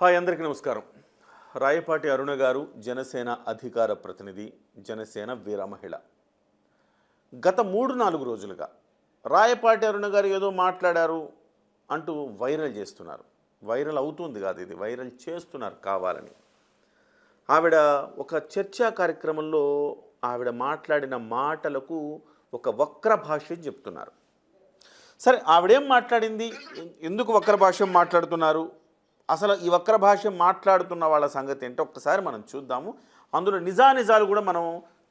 Hi అందరికీ నమస్కారం. రాయపాటి అరుణ గారు జనసేన అధికార ప్రతినిధి జనసేన వీర మహిళ గత మూడు నాలుగు రోజులుగా రాయపాటి అరుణ గారు ఏదో మాట్లాడారు అంటూ వైరల్ చేస్తున్నారు. వైరల్ అవుతుంది కాదు ఇది వైరల్ చేస్తున్నారు కావాలని. ఆవిడ ఒక చర్చా కార్యక్రమంలో ఆవిడ మాట్లాడిన మాటలకు ఒక వక్ర భాష్యం చెప్తున్నారు. సరే ఆవిడేం మాట్లాడింది? ఎందుకు వక్ర భాష్యం మాట్లాడుతున్నారు? అసలు ఈ వక్ర భాష్యం మాట్లాడుతున్న వాళ్ళ సంగతి ఏంటో ఒక్కసారి మనం చూద్దాము. అందులో నిజానిజాలు కూడా మనం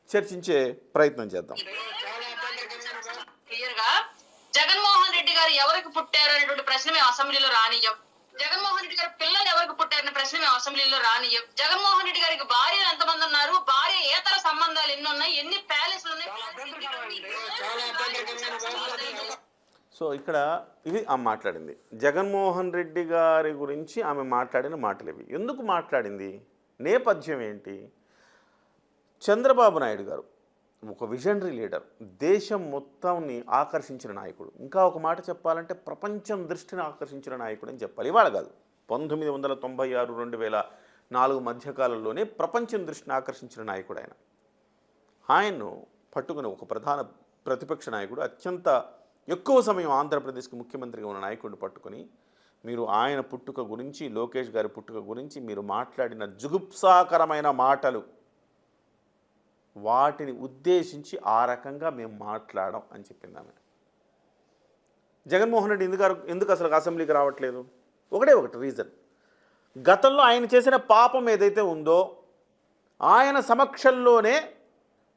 చర్చించే ప్రయత్నం చేద్దాం. క్లియర్గా జగన్మోహన్ రెడ్డి గారు ఎవరికి పుట్టారు అనేటువంటి ప్రశ్న మేము అసెంబ్లీలో రానియం జగన్మోహన్ రెడ్డి గారి పిల్లలు ఎవరికి పుట్టారనే ప్రశ్న మేము అసెంబ్లీలో రానియం జగన్మోహన్ రెడ్డి గారికి భార్యలు ఎంతమంది ఉన్నారు? భార్య ఏతర సంబంధాలు ఎన్ని ఉన్నాయి? ఎన్ని ప్యాలెస్లు ఉన్నాయి? సో ఇక్కడ ఇది ఆమె మాట్లాడింది. జగన్మోహన్ రెడ్డి గారి గురించి ఆమె మాట్లాడిన మాటలు ఇవి ఎందుకు మాట్లాడింది? నేపథ్యం ఏంటి? చంద్రబాబు నాయుడు గారు ఒక విజనరీ లీడర్. దేశం మొత్తాన్ని ఆకర్షించిన నాయకుడు. ఇంకా ఒక మాట చెప్పాలంటే ప్రపంచం దృష్టిని ఆకర్షించిన నాయకుడు అని చెప్పాలి. ఇవాళ కాదు. పంతొమ్మిది వందల తొంభై ఆరు రెండు వేల నాలుగు మధ్యకాలంలోనే ప్రపంచం దృష్టిని ఆకర్షించిన నాయకుడు ఆయన. ఆయన్ను పట్టుకుని ఒక ప్రధాన ప్రతిపక్ష నాయకుడు అత్యంత ఎక్కువ సమయం ఆంధ్రప్రదేశ్కి ముఖ్యమంత్రిగా ఉన్న నాయకుడిని పట్టుకొని మీరు ఆయన పుట్టుక గురించి లోకేష్ గారి పుట్టుక గురించి మీరు మాట్లాడిన జుగుప్సాకరమైన మాటలు వాటిని ఉద్దేశించి ఆ రకంగా మేము మాట్లాడాం అని చెప్పింది ఆమె. జగన్మోహన్ రెడ్డి ఎందుకు ఎందుకు అసలు అసెంబ్లీకి రావట్లేదు? ఒకటే ఒకటి రీజన్. గతంలో ఆయన చేసిన పాపం ఏదైతే ఉందో ఆయన సమక్షంలోనే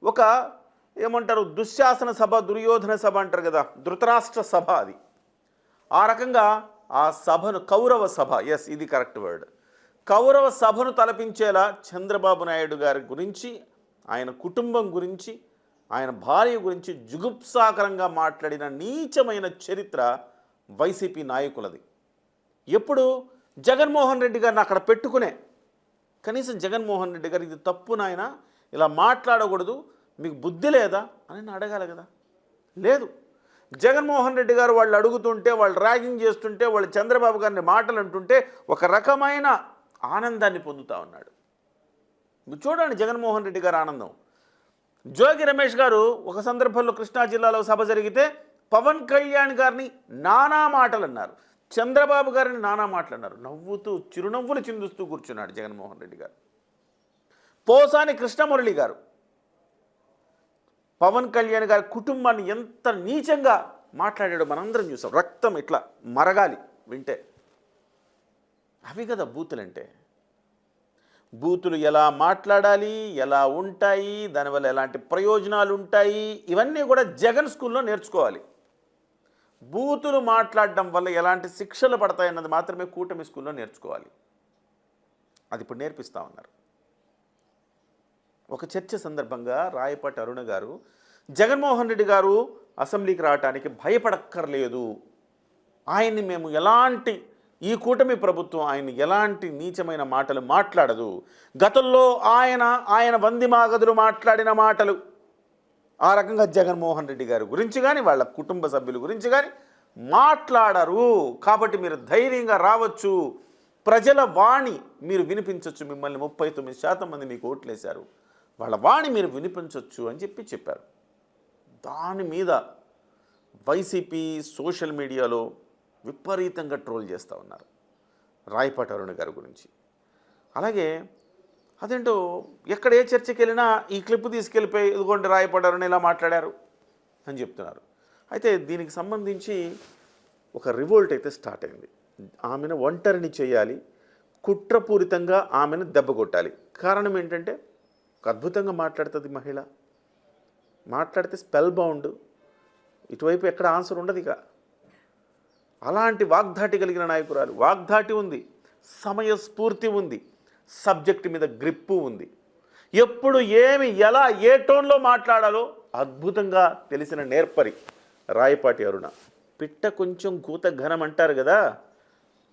ఒక ఏమంటారు? దుశ్శాసన సభ దుర్యోధన సభ అంటారు కదా. ధృతరాష్ట్ర సభ అది. ఆ రకంగా ఆ సభను కౌరవ సభ ఎస్ ఇది కరెక్ట్ వర్డ్ కౌరవ సభను తలపించేలా చంద్రబాబు నాయుడు గారి గురించి ఆయన కుటుంబం గురించి ఆయన భార్య గురించి జుగుప్సాకరంగా మాట్లాడిన నీచమైన చరిత్ర వైసీపీ నాయకులది. ఎప్పుడు? జగన్మోహన్ రెడ్డి గారిని అక్కడ పెట్టుకునే. కనీసం జగన్మోహన్ రెడ్డి గారు ఇది తప్పు నాయన ఇలా మాట్లాడకూడదు మీకు బుద్ధి లేదా అని నేను అడగాలి కదా? లేదు. జగన్మోహన్ రెడ్డి గారు వాళ్ళు అడుగుతుంటే వాళ్ళు ర్యాగింగ్ చేస్తుంటే వాళ్ళు చంద్రబాబు గారిని మాటలు అంటుంటే ఒక రకమైన ఆనందాన్ని పొందుతా ఉన్నాడు. చూడండి జగన్మోహన్ రెడ్డి గారు ఆనందం. జోగి రమేష్ గారు ఒక సందర్భంలో కృష్ణా జిల్లాలో సభ జరిగితే పవన్ కళ్యాణ్ గారిని నానా మాటలు అన్నారు. చంద్రబాబు గారిని నానా మాటలు అన్నారు. నవ్వుతూ చిరునవ్వులు చిందుస్తూ కూర్చున్నాడు జగన్మోహన్ రెడ్డి గారు. పోసాని కృష్ణమురళి గారు. పవన్ కళ్యాణ్ గారి కుటుంబాన్ని ఎంత నీచంగా మాట్లాడాడో మనందరం చూసాం. రక్తం ఇట్లా మరగాలి వింటే. అవి కదా బూతులంటే. బూతులు ఎలా మాట్లాడాలి ఎలా ఉంటాయి దానివల్ల ఎలాంటి ప్రయోజనాలు ఉంటాయి ఇవన్నీ కూడా జగన్ స్కూల్లో నేర్చుకోవాలి. బూతులు మాట్లాడడం వల్ల ఎలాంటి శిక్షలు పడతాయన్నది మాత్రమే కూటమి స్కూల్లో నేర్చుకోవాలి. అది ఇప్పుడు నేర్పిస్తా ఉన్నారు. ఒక చర్చ సందర్భంగా రాయపాటి అరుణ గారు జగన్మోహన్ రెడ్డి గారు అసెంబ్లీకి రావడానికి భయపడక్కర్లేదు. ఆయన్ని మేము ఎలాంటి ఈ కూటమి ప్రభుత్వం ఆయన ఎలాంటి నీచమైన మాటలు మాట్లాడదు. గతంలో ఆయన ఆయన వందిమాగదులు మాట్లాడిన మాటలు. ఆ రకంగా జగన్మోహన్ రెడ్డి గారి గురించి కానీ వాళ్ళ కుటుంబ సభ్యుల గురించి కానీ మాట్లాడరు. కాబట్టి మీరు ధైర్యంగా రావచ్చు. ప్రజల వాణి మీరు వినిపించవచ్చు మిమ్మల్ని ముప్పై తొమ్మిది శాతం మంది మీకు ఓట్లేశారు. వాళ్ళ వాణి మీరు వినిపించవచ్చు అని చెప్పి చెప్పారు. దాని మీద వైసీపీ సోషల్ మీడియాలో విపరీతంగా ట్రోల్ చేస్తూ ఉన్నారు రాయపాటి అరుణ గారి గురించి. అలాగే అదేంటో ఎక్కడ ఏ చర్చకి వెళ్ళినా ఈ క్లిప్ తీసుకెళ్ళిపోయి ఇదిగోండి రాయపాటి అరుణ్ ఇలా మాట్లాడారు అని చెప్తున్నారు. అయితే దీనికి సంబంధించి ఒక రివోల్ట్ అయితే స్టార్ట్ అయింది. ఆమెను ఒంటరిని చేయాలి కుట్రపూరితంగా ఆమెను దెబ్బ కొట్టాలి. కారణం ఏంటంటే ఒక అద్భుతంగా మాట్లాడుతుంది మహిళ. మాట్లాడితే స్పెల్ బౌండ్. ఇటువైపు ఎక్కడ ఆన్సర్ ఉండదు ఇక. అలాంటి వాగ్ధాటి కలిగిన నాయకురాలు. వాగ్ధాటి ఉంది. సమయస్ఫూర్తి ఉంది. సబ్జెక్ట్ మీద గ్రిప్పు ఉంది. ఎప్పుడు ఏమి ఎలా ఏ టోన్లో మాట్లాడాలో అద్భుతంగా తెలిసిన నేర్పరి రాయపాటి అరుణ. పిట్ట కొంచెం కూత ఘనం అంటారు కదా.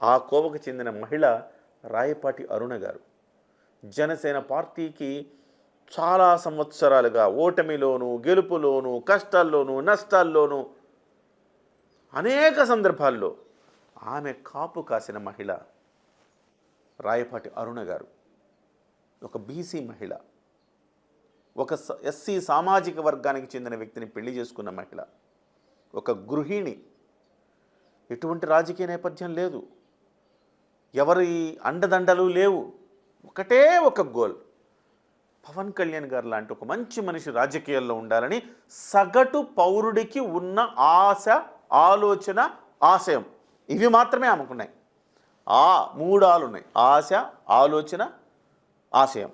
ఆ కోవకు చెందిన మహిళ రాయపాటి అరుణ గారు. జనసేన పార్టీకి చాలా సంవత్సరాలుగా ఓటమిలోను గెలుపులోను కష్టాల్లోనూ నష్టాల్లోనూ అనేక సందర్భాల్లో ఆమె కాపు కాసిన మహిళ రాయపాటి అరుణ గారు ఒక బీసీ మహిళ ఒక ఎస్సీ సామాజిక వర్గానికి చెందిన వ్యక్తిని పెళ్ళి చేసుకున్న మహిళ ఒక గృహిణి. ఎటువంటి రాజకీయ నేపథ్యం లేదు. ఎవరి అండదండలు లేవు. ఒకటే ఒక గోల్. పవన్ కళ్యాణ్ గారు లాంటి ఒక మంచి మనిషి రాజకీయాల్లో ఉండాలని సగటు పౌరుడికి ఉన్న ఆశ ఆలోచన ఆశయం. ఇవి మాత్రమే ఆమెకున్నాయి. ఆ మూడు ఉన్నాయి ఆశ ఆలోచన ఆశయం.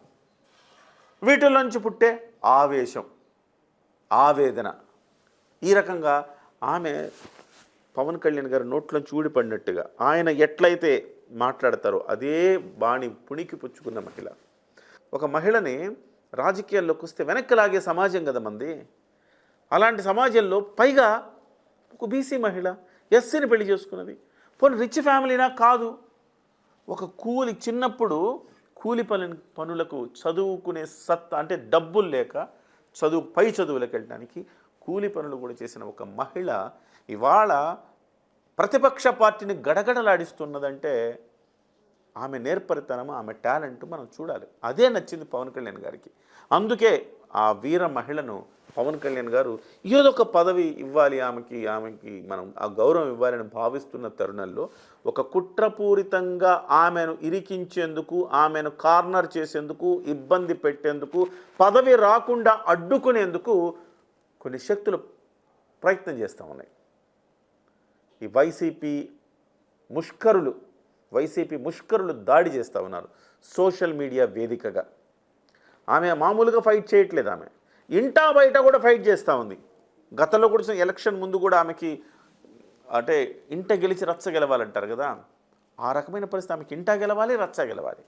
వీటిలోంచి పుట్టే ఆవేశం ఆవేదన. ఈ రకంగా ఆమె పవన్ కళ్యాణ్ గారి నోట్లోంచి ఊడిపడినట్టుగా ఆయన ఎట్లయితే మాట్లాడతారో అదే బాణి పుణికి పుచ్చుకున్న మహిళ. ఒక మహిళని రాజకీయాల్లోకి వస్తే వెనక్కి లాగే సమాజం కదా మంది. అలాంటి సమాజంలో పైగా ఒక బీసీ మహిళ ఎస్సీని పెళ్ళి చేసుకున్నది. పోనీ రిచ్ ఫ్యామిలీనా? కాదు. ఒక కూలి చిన్నప్పుడు కూలి పని పనులకు చదువుకునే సత్తా అంటే డబ్బులు లేక చదువు పై చదువులకు వెళ్ళడానికి కూలి పనులు కూడా చేసిన ఒక మహిళ ఇవాళ ప్రతిపక్ష పార్టీని గడగడలాడిస్తున్నదంటే ఆమె నేర్పరితనము ఆమె టాలెంట్ మనం చూడాలి. అదే నచ్చింది పవన్ కళ్యాణ్ గారికి. అందుకే ఆ వీర మహిళను పవన్ కళ్యాణ్ గారు ఏదో ఒక పదవి ఇవ్వాలి ఆమెకి ఆమెకి మనం ఆ గౌరవం ఇవ్వాలని భావిస్తున్న తరుణంలో ఒక కుట్రపూరితంగా ఆమెను ఇరికించేందుకు ఆమెను కార్నర్ చేసేందుకు ఇబ్బంది పెట్టేందుకు పదవి రాకుండా అడ్డుకునేందుకు కొన్ని శక్తులు ప్రయత్నం చేస్తూ ఉన్నాయి. ఈ వైసీపీ ముష్కరులు వైసీపీ ముష్కరులు దాడి చేస్తూ ఉన్నారు. సోషల్ మీడియా వేదికగా. ఆమె మామూలుగా ఫైట్ చేయట్లేదు ఆమె. ఇంటా బయట కూడా ఫైట్ చేస్తూ ఉంది. గతంలో కూడా ఎలక్షన్ ముందు కూడా ఆమెకి అంటే ఇంట గెలిచి రచ్చ గెలవాలంటారు కదా. ఆ రకమైన పరిస్థితి ఆమెకి ఇంటా గెలవాలి రచ్చ గెలవాలి.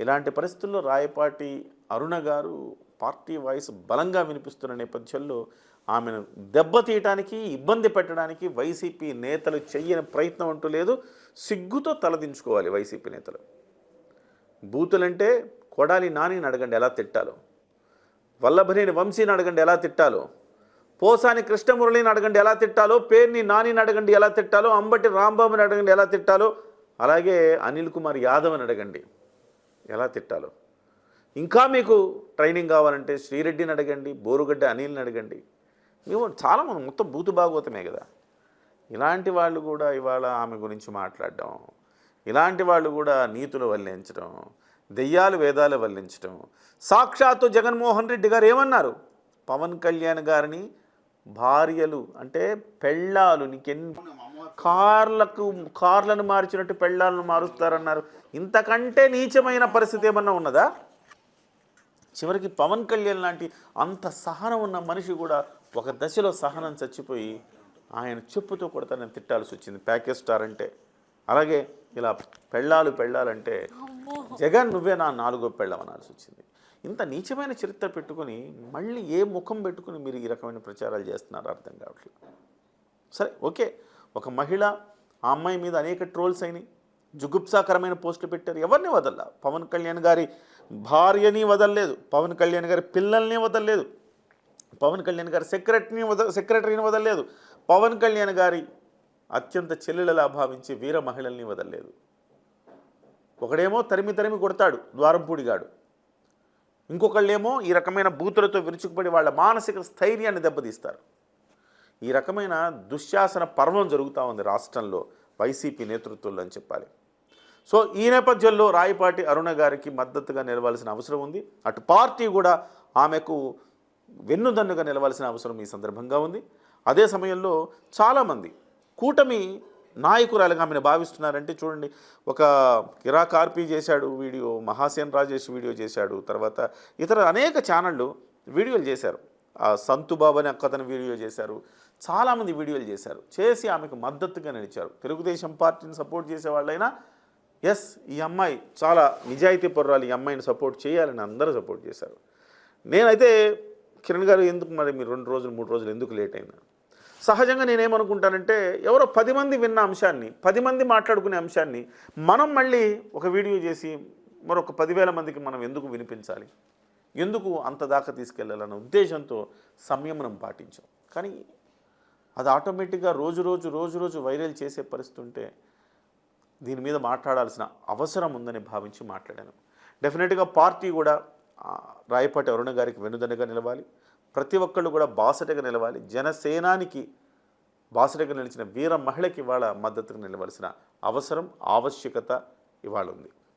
ఇలాంటి పరిస్థితుల్లో రాయపాటి అరుణ గారు పార్టీ వాయిస్ బలంగా వినిపిస్తున్న నేపథ్యంలో ఆమెను దెబ్బతీయటానికి ఇబ్బంది పెట్టడానికి వైసీపీ నేతలు చెయ్యని ప్రయత్నం అంటూ లేదు. సిగ్గుతో తలదించుకోవాలి వైసీపీ నేతలు. బూతులంటే కొడాలి నానిని అడగండి ఎలా తిట్టాలో. వల్లభనేని వంశీని అడగండి ఎలా తిట్టాలో. పోసాని కృష్ణమురళిని అడగండి ఎలా తిట్టాలో. పేర్ని నానిని అడగండి ఎలా తిట్టాలో. అంబటి రాంబాబుని అడగండి ఎలా తిట్టాలో. అలాగే అనిల్ కుమార్ యాదవ్ని అడగండి. ఎలా తిట్టాలో. ఇంకా మీకు ట్రైనింగ్ కావాలంటే శ్రీరెడ్డిని అడగండి బోరుగడ్డ అనిల్ని అడగండి. మేము చాలా మనం మొత్తం బూతు భాగవతమే కదా. ఇలాంటి వాళ్ళు కూడా ఇవాళ ఆమె గురించి మాట్లాడడం ఇలాంటి వాళ్ళు కూడా నీతులు వల్లించడం దెయ్యాలు వేదాలు వల్లించడం. సాక్షాత్తు జగన్మోహన్ రెడ్డి గారు ఏమన్నారు? పవన్ కళ్యాణ్ గారిని భార్యలు అంటే పెళ్ళాలు నీకెన్ని కార్లకు కార్లను మార్చినట్టు పెళ్ళాలను మారుస్తారన్నారు. ఇంతకంటే నీచమైన పరిస్థితి ఏమన్నా ఉన్నదా? చివరికి పవన్ కళ్యాణ్ లాంటి అంత సహనం ఉన్న మనిషి కూడా ఒక దశలో సహనం చచ్చిపోయి ఆయన చెప్పుతో కొడతానని తిట్టాల్సి వచ్చింది. ప్యాకేజ్ స్టార్ అంటే. అలాగే ఇలా పెళ్ళాలు పెళ్ళాలంటే జగన్ నువ్వే నా నాలుగో పెళ్ళం అనాల్సి వచ్చింది. ఇంత నీచమైన చరిత్ర పెట్టుకొని మళ్ళీ ఏ ముఖం పెట్టుకుని మీరు ఈ రకమైన ప్రచారాలు చేస్తున్నారో అర్థం కావట్లేదు. సరే ఓకే. ఒక మహిళ ఆ అమ్మాయి మీద అనేక ట్రోల్స్ అయినాయి. జుగుప్సాకరమైన పోస్టులు పెట్టారు. ఎవరిని వదల్లా? పవన్ కళ్యాణ్ గారి భార్యని వదలలేదు. పవన్ కళ్యాణ్ గారి పిల్లల్ని వదలలేదు. పవన్ కళ్యాణ్ గారి సెక్రటరీని వద సెక్రటరీని వదలలేదు. పవన్ కళ్యాణ్ గారి అత్యంత చెల్లెలలా భావించి వీర మహిళల్ని వదలలేదు. ఒకడేమో తరిమి తరిమి కొడతాడు ద్వారంపూడిగాడు ఇంకొకళ్ళేమో ఈ రకమైన బూతులతో విరుచుకుపడి వాళ్ళ మానసిక స్థైర్యాన్ని దెబ్బతీస్తారు. ఈ రకమైన దుశ్శాసన పర్వం జరుగుతూ ఉంది రాష్ట్రంలో వైసీపీ నేతృత్వంలో అని చెప్పాలి. సో ఈ నేపథ్యంలో రాయపాటి అరుణ గారికి మద్దతుగా నిలవాల్సిన అవసరం ఉంది. అటు పార్టీ కూడా ఆమెకు వెన్నుదన్నుగా నిలవాల్సిన అవసరం ఈ సందర్భంగా ఉంది. అదే సమయంలో చాలామంది కూటమి నాయకురాలుగా ఆమెను భావిస్తున్నారంటే చూడండి ఒక కిరాకార్పీ చేశాడు వీడియో మహాసేన్ రాజేష్ వీడియో చేశాడు తర్వాత ఇతర అనేక ఛానళ్ళు వీడియోలు చేశారు. సంతుబాబు అనే అక్కతను వీడియో చేశారు. చాలామంది వీడియోలు చేశారు. చేసి ఆమెకు మద్దతుగా నిలిచారు. తెలుగుదేశం పార్టీని సపోర్ట్ చేసే వాళ్ళైనా ఎస్ ఈ అమ్మాయి చాలా నిజాయితీ పొర్రాలు ఈ అమ్మాయిని సపోర్ట్ చేయాలని అందరూ సపోర్ట్ చేశారు. నేనైతే కిరణ్ గారు ఎందుకు మరి మీరు రెండు రోజులు మూడు రోజులు ఎందుకు లేట్ అయినా? సహజంగా నేనేమనుకుంటానంటే ఎవరో పది మంది విన్న అంశాన్ని పది మంది మాట్లాడుకునే అంశాన్ని మనం మళ్ళీ ఒక వీడియో చేసి మరొక పదివేల మందికి మనం ఎందుకు వినిపించాలి? ఎందుకు అంత దాకా తీసుకెళ్ళాలన్న ఉద్దేశంతో సంయమనం పాటించాం. కానీ అది ఆటోమేటిక్గా రోజు రోజు రోజు రోజు వైరల్ చేసే పరిస్థితి ఉంటే దీని మీద మాట్లాడాల్సిన అవసరం ఉందని భావించి మాట్లాడాను. డెఫినెట్గా పార్టీ కూడా రాయపాటి అరుణ గారికి వెనుదనగా నిలవాలి. ప్రతి ఒక్కళ్ళు కూడా బాసటగా నిలవాలి. జనసేనానికి బాసటగా నిలిచిన వీర మహిళకి ఇవాళ మద్దతుగా నిలవలసిన అవసరం ఆవశ్యకత ఇవాళ ఉంది.